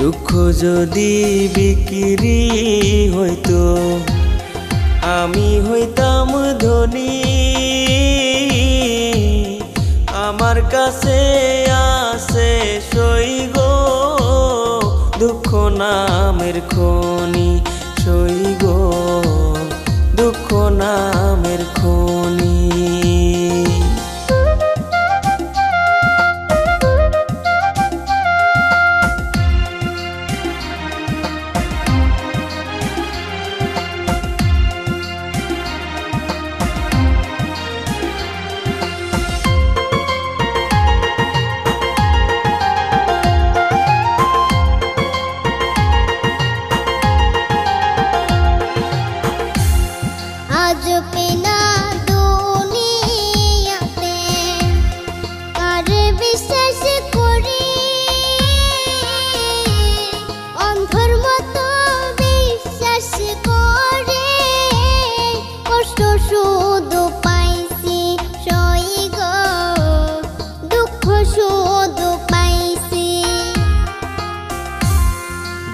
দুঃখ যদি বিক্রি হইতো, আমি হইতাম ধনী। আমার কাছে আছে সই গো দুঃখ নামের খনি সই গো দুঃখ নামের খনি।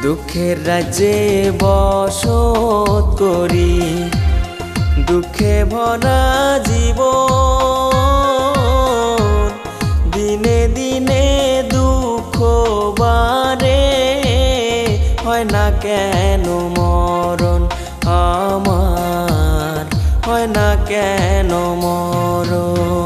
দুঃখের রাজ্যে বসত করি দুঃখে ভরা জীব কেন মরণ আমার? হয় না কেন মরণ?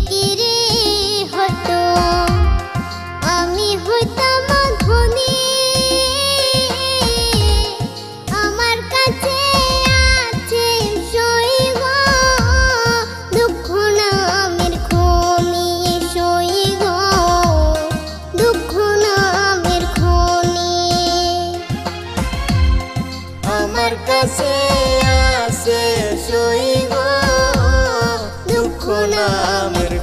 কাছে আছে সই গো দুঃখ নামের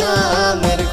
নামের